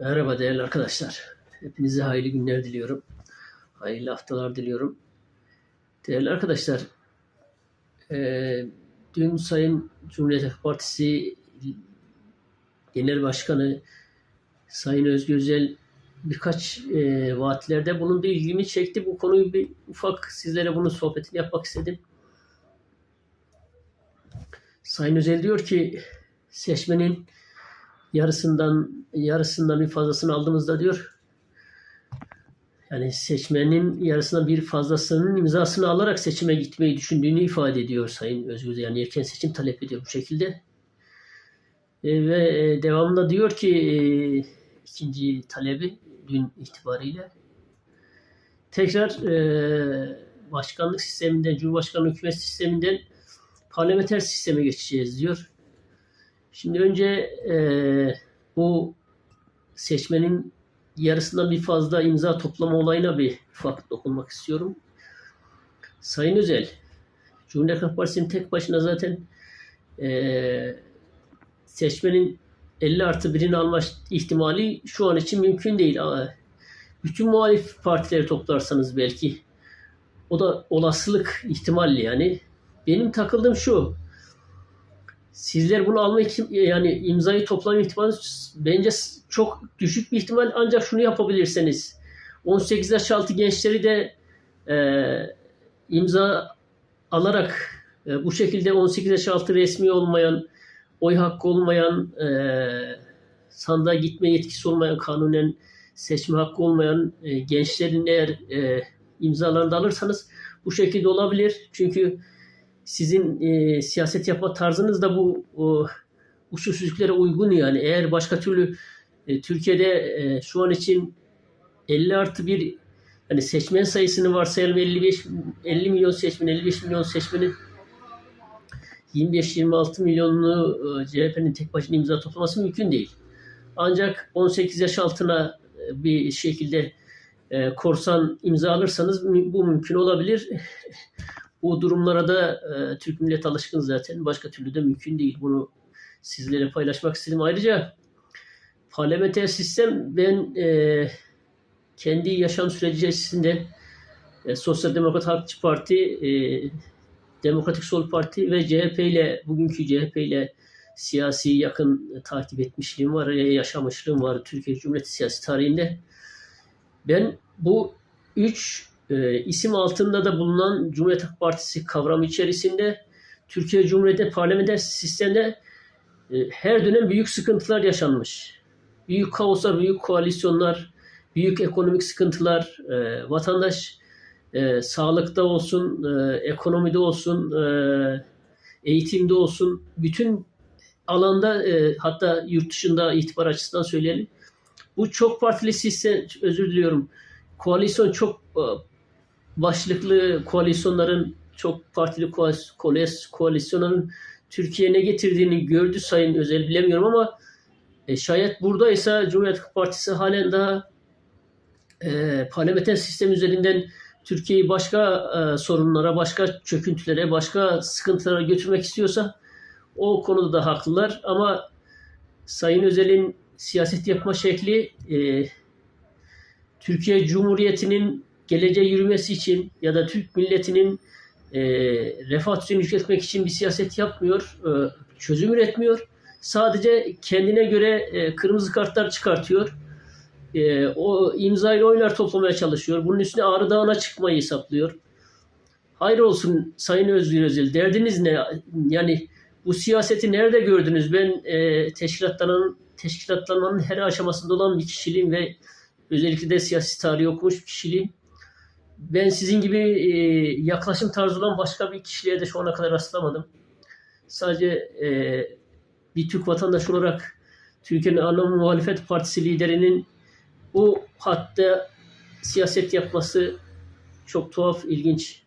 Merhaba değerli arkadaşlar. Hepinize hayırlı günler diliyorum. Hayırlı haftalar diliyorum. Değerli arkadaşlar, eee, dün Sayın Cumhuriyet Halk Partisi Genel Başkanı Sayın Özgür birkaç eee vaatlerde bulundu. ilgimi çekti. Bu konuyu bir ufak sizlere bunun sohbetini yapmak istedim. Sayın Özel diyor ki seçmenin yarısından yarısından bir fazlasını aldığımızda diyor yani seçmenin yarısından bir fazlasının imzasını alarak seçime gitmeyi düşündüğünü ifade ediyor Sayın Özgür. Yani erken seçim talep ediyor bu şekilde. E, ve e, devamında diyor ki e, ikinci talebi dün itibariyle tekrar e, başkanlık sisteminden, Cumhurbaşkanlığı hükümet sisteminden parlamenter sisteme geçeceğiz diyor. Şimdi önce e, bu seçmenin yarısından bir fazla imza toplama olayına bir ufak dokunmak istiyorum. Sayın Özel, Cumhuriyet Halk Partisi'nin tek başına zaten e, seçmenin 50 artı birini alma ihtimali şu an için mümkün değil. Bütün muhalif partileri toplarsanız belki o da olasılık ihtimalli yani. Benim takıldığım şu. Sizler bunu alma ihtim- yani imzayı toplama ihtimali bence çok düşük bir ihtimal ancak şunu yapabilirseniz 18 yaş altı gençleri de e, imza alarak e, bu şekilde 18 yaş altı resmi olmayan oy hakkı olmayan e, sandığa gitme yetkisi olmayan kanunen seçme hakkı olmayan e, gençlerin eğer e, imzalarını alırsanız bu şekilde olabilir. Çünkü sizin e, siyaset yapma tarzınız da bu o, usulsüzlüklere uygun yani. Eğer başka türlü e, Türkiye'de e, şu an için 50 artı bir hani seçmen sayısını varsayalım 55 50 milyon seçmen 55 milyon seçmenin 25-26 milyonlu e, CHP'nin tek başına imza toplaması mümkün değil. Ancak 18 yaş altına e, bir şekilde e, korsan imza alırsanız bu mümkün olabilir. Bu durumlara da e, Türk millet alışkın zaten. Başka türlü de mümkün değil. Bunu sizlere paylaşmak istedim. Ayrıca parlamenter sistem ben e, kendi yaşam süreci içerisinde e, Sosyal Demokrat Halkçı Parti, e, Demokratik Sol Parti ve CHP ile bugünkü CHP ile siyasi yakın e, takip etmişliğim var, e, yaşamışlığım var Türkiye Cumhuriyeti siyasi tarihinde. Ben bu üç e, isim altında da bulunan Cumhuriyet Halk Partisi kavramı içerisinde Türkiye Cumhuriyeti parlamenter sistemde e, her dönem büyük sıkıntılar yaşanmış. Büyük kaoslar, büyük koalisyonlar, büyük ekonomik sıkıntılar, e, vatandaş e, sağlıkta olsun, e, ekonomide olsun, e, eğitimde olsun, bütün alanda e, hatta yurt dışında itibar açısından söyleyelim. Bu çok partili sistem, özür diliyorum, koalisyon çok e, başlıklı koalisyonların, çok partili koalisyonların Türkiye'ye ne getirdiğini gördü Sayın Özel bilemiyorum ama e, şayet buradaysa Cumhuriyet Partisi halen daha e, parlamenter sistem üzerinden Türkiye'yi başka e, sorunlara, başka çöküntülere, başka sıkıntılara götürmek istiyorsa o konuda da haklılar. Ama Sayın Özel'in siyaset yapma şekli e, Türkiye Cumhuriyeti'nin geleceğe yürümesi için ya da Türk milletinin e, refah düzeyini yükseltmek için bir siyaset yapmıyor, e, çözüm üretmiyor. Sadece kendine göre e, kırmızı kartlar çıkartıyor. E, o imzayla oylar toplamaya çalışıyor. Bunun üstüne Ağrı Dağı'na çıkmayı hesaplıyor. Hayır olsun Sayın Özgür Özel. Derdiniz ne? Yani bu siyaseti nerede gördünüz? Ben e, teşkilatlanmanın, teşkilatlanmanın her aşamasında olan bir kişiliğim ve özellikle de siyasi tarihi okumuş bir kişiliğim. Ben sizin gibi e, yaklaşım tarzı olan başka bir kişiliğe de şu ana kadar rastlamadım. Sadece e, bir Türk vatandaşı olarak Türkiye'nin ana muhalefet partisi liderinin bu hatta siyaset yapması çok tuhaf, ilginç.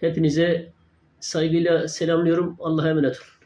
Hepinize saygıyla selamlıyorum. Allah'a emanet olun.